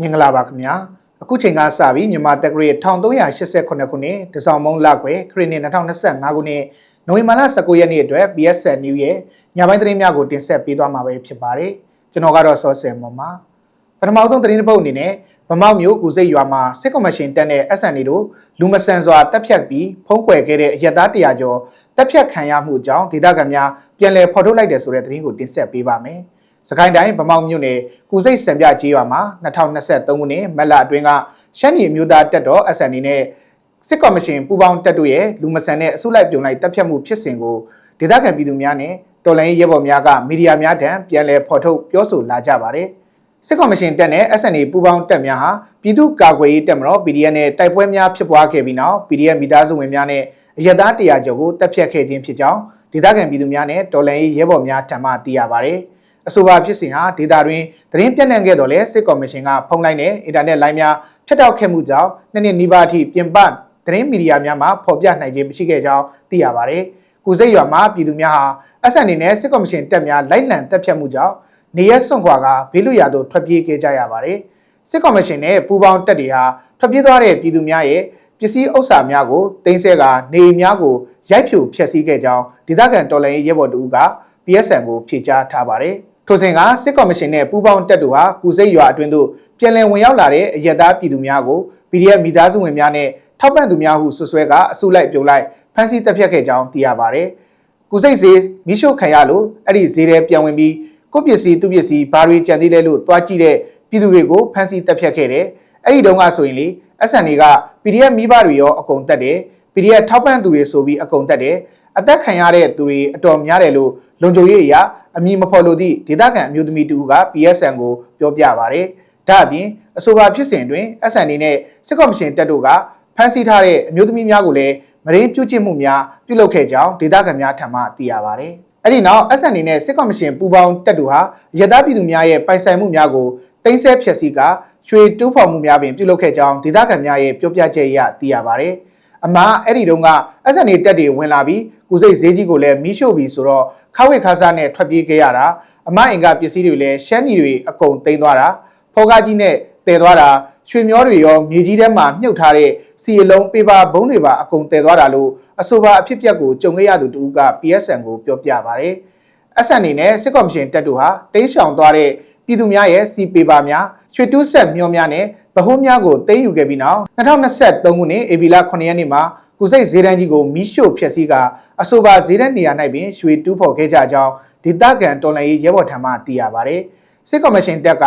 မင်္ဂလာပါခင်ဗျာအခုချိန်ကစပြီးမြန်မာတက္ကရာ1388ခုနှစ်တစောင်းမုံလခွဲခရစ်နှစ်2025ခုနှစ်နိုဝင်ဘာလ19ရက်နေ့အတွက် PSN New ရဲ့ညပိုင်းသတင်းများကိုတင်ဆက်ပေးသွားမှာပဲဖြစ်ပါတယ်ကျွန်တော်ကတော့စောစင်မော်ပါပထမဆုံးသတင်းတစ်ပုဒ်အနေနဲ့ဗမောက်မျိုးကူစိတ်ရွာမှာစစ်ကော်မရှင်တက်တဲ့ SND တို့လူမဆန်စွာတပ်ဖြတ်ပြီးဖုံးကွယ်ခဲ့တဲ့အရက်သားတရာကျော်တပ်ဖြတ်ခံရမှုကြောင့်ဒေသခံများပြန်လည်ဖော်ထုတ်လိုက်တယ်ဆိုတဲ့သတင်းကိုတင်ဆက်ပေးပါမယ်။ စကိုင်းတိုင်းဗမောက်မြို့နယ်ကူစိတ်စံပြကျေးရွာမှာ2023ခုနှစ်မက်လအတွင်းကရှမ်းပြည်မျိုးသားတပ်တော် SND နဲ့စစ်ကော်မရှင်ပူးပေါင်းတပ်တို့ရဲ့လူမဆန်တဲ့အစုလိုက်ပြုံလိုက်တပ်ဖြတ်မှုဖြစ်စဉ်ကိုဒေသခံပြည်သူများနဲ့တော်လိုင်းရဲဘော်များကမီဒီယာများထံပြန်လည်ဖော်ထုတ်ပြောဆိုလာကြပါတယ်။စစ်ကော်မရှင်တပ်နဲ့ SNA ပူးပေါင်းတပ်များဟာပြည်သူ့ကာကွယ်ရေးတပ်မတော် PDF နဲ့တိုက်ပွဲများဖြစ်ပွားခဲ့ပြီးနောက် PDF မိသားစုဝင်များနဲ့အရသားတရာကျော်ကိုတပ်ဖြတ်ခဲ့ခြင်းဖြစ်ကြောင်းဒေသခံပြည်သူများနဲ့တော်လှန်ရေးရဲဘော်များထံမှသိရပါတယ်။ အဆိုပါဖြစ်စဉ်ဟာဒေသတွင်သတင်းပြန့်နှံ့ခဲ့တော်လဲစစ်ကော်မရှင်ကဖုံးလိုက်တဲ့အင်တာနက်လိုင်းများဖျက်တောက်ခဲ့မှုကြောင့်နှစ်နှစ်နီးပါးအထိပြင်ပသတင်းမီဒီယာများမှာဖော်ပြနိုင်ခြင်းမရှိခဲ့ကြောင်းသိရပါတယ်။ကုစိတ်ရွာမှာပြည်သူများဟာအဆန်အနေနဲ့စစ်ကော်မရှင်တပ်များလိုက်လံတပ်ဖြတ်မှုကြောင့်နေရက်စွန့်ခွာကဘေးလွတ်ရာသို့ထွက်ပြေးခဲ့ကြရပါတယ်။စစ်ကော်မရှင်နဲ့ပူးပေါင်းတပ်တွေဟာထွက်ပြေးသွားတဲ့ပြည်သူများရဲ့ပစ္စည်းဥစ္စာများကိုတင်ဆက်ကနေအိမ်များကိုရိုက်ဖြူဖျက်ဆီးခဲ့ကြောင်းဒေသခံတော်လှန်ရေးရဲဘော်တို့က PSN ကိုဖြေကြားထားပါတယ်။ ထိုစဉ်ကစစ်ကော်မရှင်နဲ့ပူးပေါင်းတပ်တို့ဟာကုစိတ်ရွာအတွင်းသို့ပြန်လည်ဝင်ရောက်လာတဲ့အရက်သားပြည်သူများကို PDF မိသားစုဝင်များနဲ့ထောက်ပံ့သူများဟုဆွဆွဲကအစုလိုက်ပြုံလိုက်ဖမ်းဆီးတပ်ဖြတ်ခဲ့ကြောင်းသိရပါတယ်။ကုစိတ်ဈေးမိရှုခံရလို့အဲ့ဒီဈေးထဲပြန်ဝင်ပြီးကိုပစ္စည်းသူပစ္စည်းဘာတွေကြံသေးလဲလို့တွားကြည့်တဲ့ပြည်သူတွေကိုဖမ်းဆီးတပ်ဖြတ်ခဲ့တယ်။အဲ့ဒီတုန်းကဆိုရင်လေ SN တွေက PDF မိဘတွေရောအကုန်တက်တယ် PDF ထောက်ပံ့သူတွေဆိုပြီးအကုန်တက်တယ်အသက်ခံရတဲ့သူတွေအတော်များတယ်လို့လုံခြုံရေးအရာ အမည်မဖော်လို့သည့်ဒေသခံအမျိုးသမီးတူက PSN ကိုပြောပြပါဗျ။ဒါအပြင်အဆိုပါဖြစ်စဉ်တွင် SN အနေနဲ့စစ်ကော်မရှင်တပ်တို့ကဖမ်းဆီးထားတဲ့အမျိုးသမီးများကိုလည်းမရင်းပြုကျင့်မှုများပြုလုပ်ခဲ့ကြောင်းဒေသခံများထံမှသိရပါဗျ။အဲ့ဒီနောက် SN အနေနဲ့စစ်ကော်မရှင်ပူးပေါင်းတပ်တို့ဟာရသပြည်သူများရဲ့ပိုင်ဆိုင်မှုများကိုတင်ဆက်ဖျက်ဆီးကရွှေတူးဖော်မှုများပင်ပြုလုပ်ခဲ့ကြောင်းဒေသခံများရဲ့ပြောပြချက်အရသိရပါဗျ။အမှအဲ့ဒီတုန်းက SN တက်တွေဝင်လာပြီးကုစိတ်ဈေးကြီးကိုလည်းမီးရှို့ပြီးဆိုတော့ ခဝိခါစားနဲ့ထွက်ပြေးခဲ့ရတာအမအင်ကပစ္စည်းတွေလည်းရှမ်းပြည်တွေအကုန်သိမ်းသွားတာဖောကားကြီးနဲ့တည်သွားတာရွှေမျောတွေရောမြေကြီးထဲမှာမြုပ်ထားတဲ့စီအလုံးပေပါဘုံတွေပါအကုန်တည်သွားတာလို့အဆိုပါအဖြစ်ပြက်ကိုကြုံခဲ့ရသူတူက PSN ကိုပြောပြပါဗျ။ SN အနေနဲ့စစ်ကော်မရှင်တပ်တို့ဟာတင်းရှောင်သွားတဲ့ပြည်သူများရဲ့စီပေပါများရွှေတူးဆက်မျောများနဲ့ဗဟုများကိုသိမ်းယူခဲ့ပြီးနောက်2023ခုနှစ်ဧပြီလ9ရက်နေ့မှာ ကုစိတ်ဈေးတန်းကြီးကိုမီးရှို့ဖျက်ဆီးကအဆိုပါဈေးတန်းနေရာ၌ပင်ရွှေတူးဖော်ခဲ့ကြကြောင်းဒေသခံတော်လှန်ရေးရဲဘော်ထံမှသိရပါတယ်။စစ်ကော်မရှင်တပ်က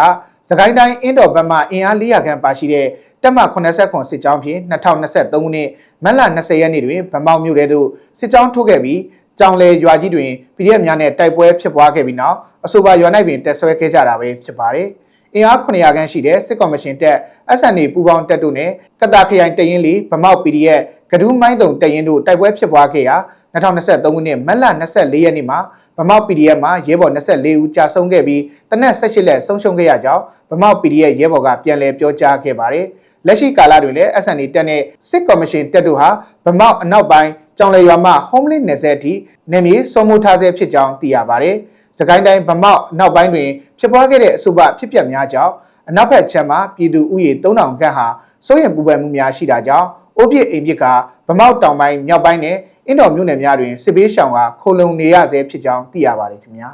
စကိုင်းတိုင်းအင်းတော်ဘက်မှအင်အား400ခန့်ပါရှိတဲ့တပ်မ89စစ်ကြောင်းဖြင့်2023ခုနှစ်မတ်လ20ရက်နေ့တွင်ဗမောက်မြို့ထဲသို့စစ်ကြောင်းထုတ်ခဲ့ပြီးကြောင်လေရွာကြီးတွင် PDF များနဲ့တိုက်ပွဲဖြစ်ပွားခဲ့ပြီးနောက်အဆိုပါရွာ၌ပင်တက်ဆွဲခဲ့ကြတာပဲဖြစ်ပါတယ်။အင်အား900ခန့်ရှိတဲ့စစ်ကော်မရှင်တပ် SNA ပူးပေါင်းတပ်တို့နဲ့ကတာခရိုင်တရင်လီဗမောက် PDF ကဒူးမိုင်းတုံတရင်တို့တိုက်ပွဲဖြစ်ပွားခဲ့ရာ2023ခုနှစ်မတ်လ24ရက်နေ့မှာဗမောက် PDF မှာရဲဘော်24ဦးကြာဆုံးခဲ့ပြီးတနက်18လက်ဆုံးရှုံးခဲ့ရကြောင်းဗမောက် PDF ရဲဘော်ကပြန်လည်ပြောကြားခဲ့ပါတယ်။လက်ရှိကာလတွင်လည်း SNA တပ်နဲ့စစ်ကော်မရှင်တပ်တို့ဟာဗမောက်အနောက်ပိုင်းကြောင်လေရွာမှ homeless နယ်ဆက်အထိနေမြေစုံမိုးထားဆဲဖြစ်ကြောင်းသိရပါတယ်။စကိုင်းတိုင်းဗမောက်နောက်ပိုင်းတွင်ဖြစ်ပွားခဲ့တဲ့အဆိုပါဖြစ်ပျက်များကြောင့်အနောက်ဘက်ခြမ်းမှာပြည်သူဥယေ3000ခန့်ဟာစိုးရင်ပူပန်မှုများရှိတာကြောင့် အိုးပြစ်အိမ်ပြစ်ကဗမောက်တောင်ပိုင်းမြောက်ပိုင်းနဲ့အင်းတော်မြို့နယ်များတွင်စစ်ဘေးရှောင်ကခိုလုံနေရဆဲဖြစ်ကြောင်းသိရပါတယ်ခင်ဗျာ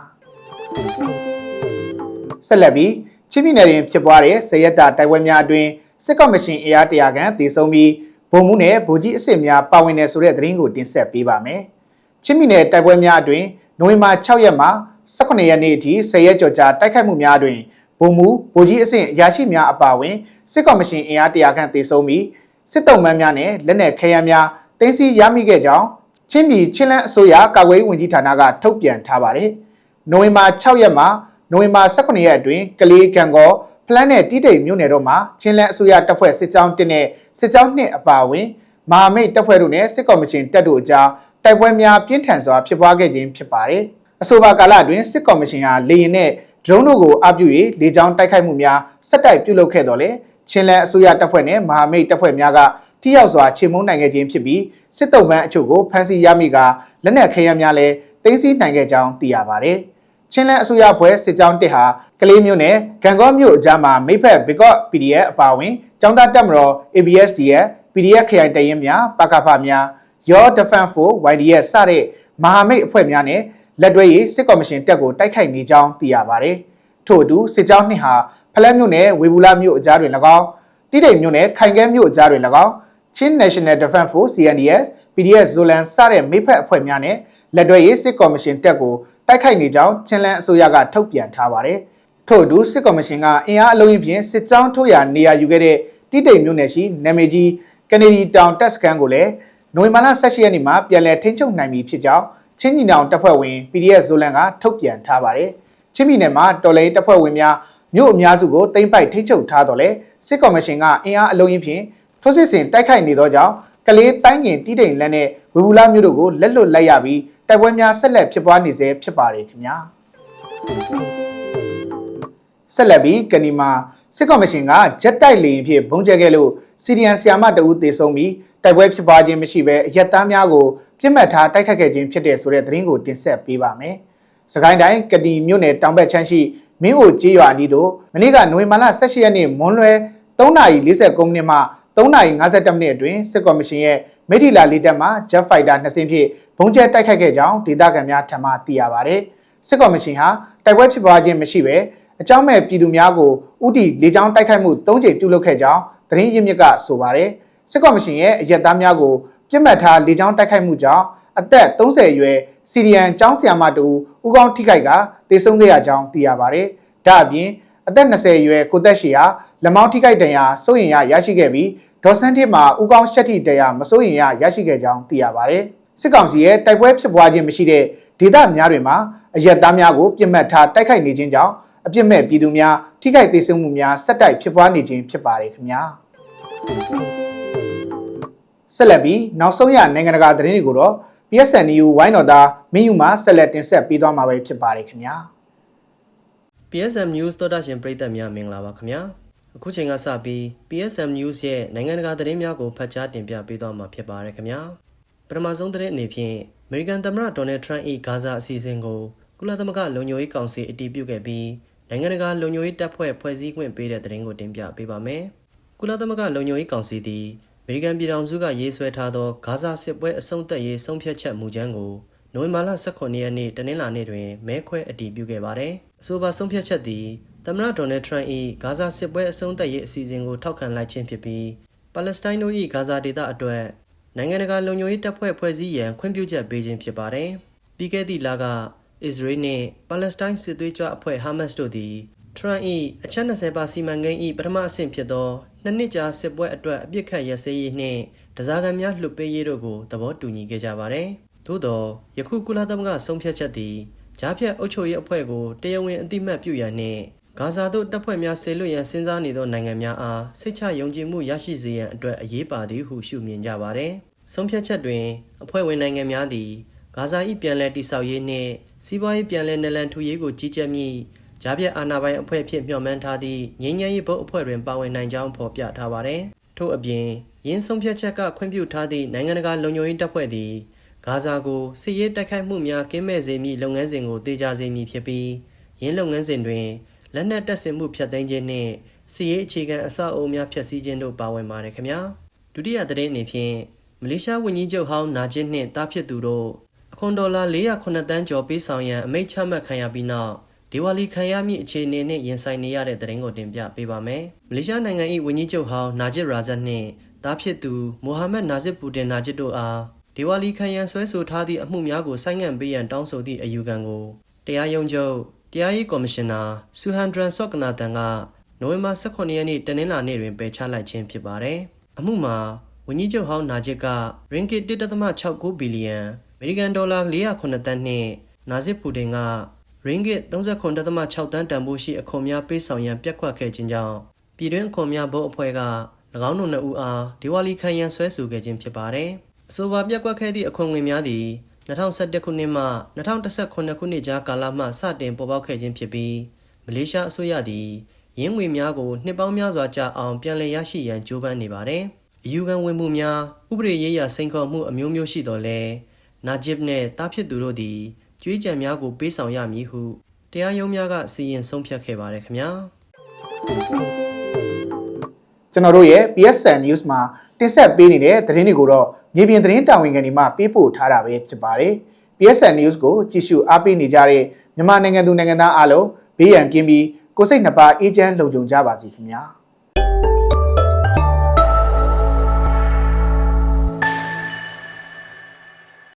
ဆက်လက်ပြီးချင်းပြည်နယ်တွင်ဖြစ်ပွားတဲ့ဆရက်တာတိုက်ပွဲများအတွင်းစစ်ကော်မရှင်အင်အားတရာခန့်တည်ဆုံပြီးဗိုလ်မှူးနဲ့ဗိုလ်ကြီးအစ်စ်များပါဝင်တယ်ဆိုတဲ့သတင်းကိုတင်ဆက်ပေးပါမယ်ချင်းပြည်နယ်တိုက်ပွဲများအတွင်းနိုဝင်ဘာ6ရက်မှ18ရက်နေ့အထိ10ရက်ကျော်ကြာတိုက်ခိုက်မှုများတွင်ဗိုလ်မှူးဗိုလ်ကြီးအဆင့်အရာရှိများအပါအဝင်စစ်ကော်မရှင်အင်အားတရာခန့်တည်ဆုံပြီး စစ်တုံးမန်းများနဲ့လက်နက်ခဲယမ်းများတင်းစီရမိခဲ့ကြောင်းချင်းပြည်ချင်းလန်းအစိုးရကာကွယ်ရေးဝန်ကြီးဌာနကထုတ်ပြန်ထားပါတယ်။နိုဝင်ဘာ6ရက်မှာနိုဝင်ဘာ18ရက်အတွင်းကလေးကံကောဖလန်းနဲ့တိတိတ်မြို့နယ်တို့မှာချင်းလန်းအစိုးရတပ်ဖွဲ့စစ်ကြောင်းတင်တဲ့စစ်ကြောင်းနှစ်အပါအဝင်မဟာမိတ်တပ်ဖွဲ့တို့နဲ့စစ်ကော်မရှင်တပ်တို့အကြားတိုက်ပွဲများပြင်းထန်စွာဖြစ်ပွားခဲ့ခြင်းဖြစ်ပါတယ်။အဆိုပါကာလအတွင်းစစ်ကော်မရှင်ဟာလေရင်နဲ့ဒရုန်းတို့ကိုအပြု၍လေကြောင်းတိုက်ခိုက်မှုများဆက်တိုက်ပြုလုပ်ခဲ့တော်လဲ ချင်းလန်းအစိုးရတပ်ဖွဲ့နဲ့မဟာမိတ်တပ်ဖွဲ့များကထိရောက်စွာချေမှုန်းနိုင်ခဲ့ခြင်းဖြစ်ပြီးစစ်တုံးပန်းအချို့ကိုဖမ်းဆီးရမိကလက်နက်ခဲယမ်းများလည်းသိမ်းဆည်းနိုင်ခဲ့ကြောင်းသိရပါတယ်။ချချင်းလန်းအစိုးရဖွဲ့စစ်ကြောင်းတစ်ဟာကလေးမျိုးနဲ့ဂံကောမြို့အကြားမှာမိဖက်ဘီကော့ PDF အပါအဝင်ចောင်းသားတက်မတော် ABSDF PDF ခရိုင်တရင်များပကဖများ Your Defense for YDS စတဲ့မဟာမိတ်အဖွဲ့များနဲ့လက်တွဲရေးစစ်ကော်မရှင်တပ်ကိုတိုက်ခိုက်နေကြောင်းသိရပါတယ်။ထို့အတူစစ်ကြောင်းနှစ်ဟာ ဖလက်မြို့နယ်ဝေဘူးလာမြို့အကြားတွင်၎င်းတိတိမ်မြို့နယ်ခိုင်ကဲမြို့အကြားတွင်၎င်းချင်း National Defense Force CNDS PDF Zolan စတဲ့မိဖက်အဖွဲ့များနဲ့လက်တွဲရေးစစ်ကော်မရှင်တပ်ကိုတိုက်ခိုက်နေကြောင်းချင်းလန်းအစိုးရကထုတ်ပြန်ထားပါတယ်။ထို့အတူစစ်ကော်မရှင်ကအင်အားအလုံးကြီးဖြင့်စစ်ကြောင်းထိုးရာနေရာယူခဲ့တဲ့တိတိမ်မြို့နယ်ရှိနာမည်ကြီးကနေဒီတောင်တပ်စခန်းကိုလည်းနိုဝင်ဘာလ18ရက်နေ့မှာပြန်လည်ထိန်းချုပ်နိုင်ပြီဖြစ်ကြောင်းချင်းညီနောင်တပ်ဖွဲ့ဝင် PDF Zolan ကထုတ်ပြန်ထားပါတယ်။ချင်းပြည်နယ်မှာတော်လိုင်းတပ်ဖွဲ့ဝင်များ မြို့အများစုကိုတိမ့်ပိုက်ထိန်းချုပ်ထားတော့လေစစ်ကော်မရှင်ကအင်အားအလုံးကြီးဖြင့်ထိုးစစ်ဆင်တိုက်ခိုက်နေသောကြောင့်ကလေးတိုင်းငင်တီးတိမ်လက်နဲ့ဝေဘူးလာမြို့တို့ကိုလက်လွတ်လိုက်ရပြီးတိုက်ပွဲများဆက်လက်ဖြစ်ပွားနေစေဖြစ်ပါတယ်ခင်ဗျာဆက်လက်ပြီးကနီမာစစ်ကော်မရှင်ကဂျက်တိုက်လေရင်ဖြင့်ဘုံကျဲခဲ့လို့စီဒီအန်ဆီယာမတအူးတေဆုံးပြီးတိုက်ပွဲဖြစ်ပွားခြင်းမရှိဘဲအရက်သားများကိုပြစ်မှတ်ထားတိုက်ခတ်ခဲ့ခြင်းဖြစ်တဲ့ဆိုတဲ့သတင်းကိုတင်ဆက်ပေးပါမယ်။စကိုင်းတိုင်းကတီမြို့နယ်တောင်ဘက်ချမ်းရှိ မင်းအိုကျေးရွာအနီးသို့မနေ့ကနိုဝင်ဘာလ18ရက်နေ့မွန်းလွဲ3:49မိနစ်မှ3:52မိနစ်အတွင်းစစ်ကော်မရှင်ရဲ့မိထီလာလေးတပ်မှ Jet Fighter 2စင်းဖြင့်ဘုံကျဲတိုက်ခိုက်ခဲ့ကြောင်းဒေသခံများထံမှသိရပါဗျ။စစ်ကော်မရှင်ဟာတိုက်ပွဲဖြစ်ပွားခြင်းမရှိဘဲအကြောင်းမဲ့ပြည်သူများကိုဥတီလေကြောင်းတိုက်ခိုက်မှု၃ကြိမ်ပြုလုပ်ခဲ့ကြောင်းသတင်းရင်းမြစ်ကဆိုပါတယ်။စစ်ကော်မရှင်ရဲ့အရက်သားများကိုပြစ်မှတ်ထားလေကြောင်းတိုက်ခိုက်မှုကြောင့်အသက်30အရွယ် စီရီယန်ကျောင်းဆရာမတူဦးကောင်းထိခိုက်ကတေဆုံးခဲ့ရကြောင်းသိရပါတယ်။ဒါအပြင်အသက်20အရွယ်ကိုသက်ရှီဟာလက်မောင်းထိခိုက်ဒဏ်ရာစိုးရင်ရရရှိခဲ့ပြီးဒေါ်စန်းတစ်မှာဦးကောင်းရှက်ထိတရားမစိုးရင်ရရရှိခဲ့ကြောင်းသိရပါတယ်။စစ်ကောင်စီရဲ့တိုက်ပွဲဖြစ်ပွားခြင်းမရှိတဲ့ဒေသများတွေမှာအရက်သားများကိုပြစ်မှတ်ထားတိုက်ခိုက်နေခြင်းကြောင့်အပြစ်မဲ့ပြည်သူများထိခိုက်ဒေဆုံးမှုများဆက်တိုက်ဖြစ်ပွားနေခြင်းဖြစ်ပါတယ်ခင်ဗျာဆက်လက်ပြီးနောက်ဆုံးရနိုင်ငံတကာသတင်းတွေကိုတော့ PSNU ဝိုင်းတော်သားမင်းယူမှဆက်လက်တင်ဆက်ပေးသွားမှာပဲဖြစ်ပါတယ်ခင်ဗျာ PSM News သောတာရှင်ပရိသတ်များမင်္ဂလာပါခင်ဗျာအခုချိန်ကစပြီး PSM News ရဲ့နိုင်ငံတကာသတင်းများကိုဖတ်ကြားတင်ပြပေးသွားမှာဖြစ်ပါတယ်ခင်ဗျာပထမဆုံးသတင်းအနေဖြင့် American သမ္မတ Donald Trump ၏ဂါဇာအစီအစဉ်ကိုကုလသမဂ္ဂလုံခြုံရေးကောင်စီအတည်ပြုခဲ့ပြီးနိုင်ငံတကာလုံခြုံရေးတပ်ဖွဲ့ဖွဲ့စည်းခွင့်ပေးတဲ့သတင်းကိုတင်ပြပေးပါမယ်ကုလသမဂ္ဂလုံခြုံရေးကောင်စီသည်အ မေရိကန်ပြည်ထောင်စုကရေးဆွဲထားသောဂါဇာစစ်ပွဲအဆုံးသတ်ရေးဆုံးဖြတ်ချက်မူကြမ်းကိုနိုဝင်ဘာလ18ရက်နေ့တနင်္လာနေ့တွင်မဲခွဲအတည်ပြုခဲ့ပါတယ်။အဆိုပါဆုံးဖြတ်ချက်သည်သမ္မတဒေါ်နယ်ထရန့်၏ဂါဇာစစ်ပွဲအဆုံးသတ်ရေးအစီအစဉ်ကိုထောက်ခံလိုက်ခြင်းဖြစ်ပြီးပါလက်စတိုင်းတို့၏ဂါဇာဒေသအတွက်နိုင်ငံတကာလုံခြုံရေးတပ်ဖွဲ့ဖွဲ့စည်းရန်ခွင့်ပြုချက်ပေးခြင်းဖြစ်ပါတယ်။ပြီးခဲ့သည့်လကအစ္စရေးနှင့်ပါလက်စတိုင်းစစ်သွေးကြွအဖွဲ့ဟာမတ်စ်တို့သည် ထရန့်၏အချက်20ပါစီမံကိန်း၏ပထမအဆင့်ဖြစ်သောနှစ်နှစ်ကြာစစ်ပွဲအတွက်အပြစ်ခတ်ရစဲရေးနှင့်တစားကံများလှုပ်ပေးရေးတို့ကိုသဘောတူညီခဲ့ကြပါတယ်။သို့သောယခုကုလသမဂ္ဂဆုံးဖြတ်ချက်သည်ကြားဖြတ်အုပ်ချုပ်ရေးအဖွဲ့ကိုတရားဝင်အတိမတ်ပြုရန်နှင့်ဂါဇာသို့တပ်ဖွဲ့များဆေလွတ်ရန်စဉ်းစားနေသောနိုင်ငံများအားစိတ်ချယုံကြည်မှုရရှိစေရန်အတွက်အရေးပါသည်ဟုရှုမြင်ကြပါသည်။ဆုံးဖြတ်ချက်တွင်အဖွဲ့ဝင်နိုင်ငံများသည်ဂါဇာ၏ပြန်လည်တည်ဆောက်ရေးနှင့်စီးပွားရေးပြန်လည်နလန်ထူရေးကိုကြီးကြပ်မည့် ကြားပြတ်အာဏာပိုင်အဖွဲ့ဖြင့်မျှော်မှန်းထားသည့်ငြိမ်းချမ်းရေးဘုတ်အဖွဲ့တွင်ပါဝင်နိုင်ကြောင်းဖော်ပြထားပါသည်။ထို့အပြင်ရင်းဆုံးဖြတ်ချက်ကခွင့်ပြုထားသည့်နိုင်ငံတကာလုံခြုံရေးတပ်ဖွဲ့သည်ဂါဇာကိုစစ်ရေးတိုက်ခိုက်မှုများကင်းမဲ့စေမည့်လုပ်ငန်းစဉ်ကိုတေချာစေမည်ဖြစ်ပြီးရင်းလုပ်ငန်းစဉ်တွင်လက်နက်တပ်ဆင်မှုဖျက်သိမ်းခြင်းနှင့်စစ်ရေးအခြေခံအဆောက်အအုံများဖျက်ဆီးခြင်းတို့ပါဝင်ပါတယ်ခင်ဗျာဒုတိယသတင်းအနေဖြင့်မလေးရှားဝန်ကြီးချုပ်ဟောင်းနာဂျစ်နှင့်တားဖြစ်သူတို့အခွန်ဒေါ်လာ409တန်းကျော်ပေးဆောင်ရန်အမိန့်ချမှတ်ခံရပြီးနောက် ဒီဝါလီခံရမည့်အခြေအနေနဲ့ရင်ဆိုင်နေရတဲ့သတင်းကိုတင်ပြပေးပါမယ်။မလေးရှားနိုင်ငံ၏ဝန်ကြီးချုပ်ဟောင်းနာဂျစ်ရာဇတ်နှင့်တားဖြစ်သူမိုဟာမက်နာဇစ်ပူတင်နာဂျစ်တို့အားဒီဝါလီခံရန်ဆွဲဆိုထားသည့်အမှုများကိုဆိုင်းငံ့ပေးရန်တောင်းဆိုသည့်အယူခံကိုတရားရုံးချုပ်တရားရေးကော်မရှင်နာဆူဟန်ဒရန်ဆော့ကနာတန်ကနိုဝင်ဘာ18ရက်နေ့တနင်္လာနေ့တွင်ပယ်ချလိုက်ခြင်းဖြစ်ပါတယ်။အမှုမှာဝန်ကြီးချုပ်ဟောင်းနာဂျစ်ကရင်ကစ်1.69ဘီလီယံအမေရိကန်ဒေါ်လာ409တန်းနှင့်နာဇစ်ပူတင်က ရင်ဂစ်39.6တန်းတန်ဖိုးရှိအခွန်များပေးဆောင်ရန်ပြက်ကွက်ခဲ့ခြင်းကြောင့်ပြည်တွင်းအခွန်များဘုတ်အဖွဲ့က၎င်းတို့နှစ်ဦးအားဒီဝါလီခံရန်ဆွဲဆိုခဲ့ခြင်းဖြစ်ပါတယ်။အဆိုပါပြက်ကွက်ခဲ့သည့်အခွန်ငွေများသည်2011ခုနှစ်မှ2019ခုနှစ်ကြားကာလမှစတင်ပေါ်ပေါက်ခဲ့ခြင်းဖြစ်ပြီးမလေးရှားအစိုးရသည်ရင်းငွေများကိုနှစ်ပေါင်းများစွာကြာအောင်ပြန်လည်ရရှိရန်ကြိုးပမ်းနေပါတယ်။အယူခံဝင်မှုများဥပဒေရေးရာစိန်ခေါ်မှုအမျိုးမျိုးရှိတော်လဲနာဂျစ်နှင့်တားဖြစ်သူတို့သည် ကြွေးကြံများကိုပေးဆောင်ရမည်ဟုတတရားရုံးများကစီရင်ဆုံးဖြတ်ခဲ့ပါတယ်ခင်ဗျာကျွန်တော်တို့ရဲ့ PSN News မှာတင်ဆက်ပေးနေတဲ့သတင်းတွေကိုတော့မြေပြင်သတင်းတာဝန်ခံတွေမှပေးပို့ထားတာပဲဖြစ်ပါတယ်။ PSN News ကိုကြည့်ရှုအားပေးနေကြတဲ့မြန်မာနိုင်ငံသူနိုင်ငံသားအားလုံးဘေးရန်ကင်းပြီးကိုယ်စိတ်နှစ်ပါးအေးချမ်းလုံခြုံကြပါစေခင်ဗျာ။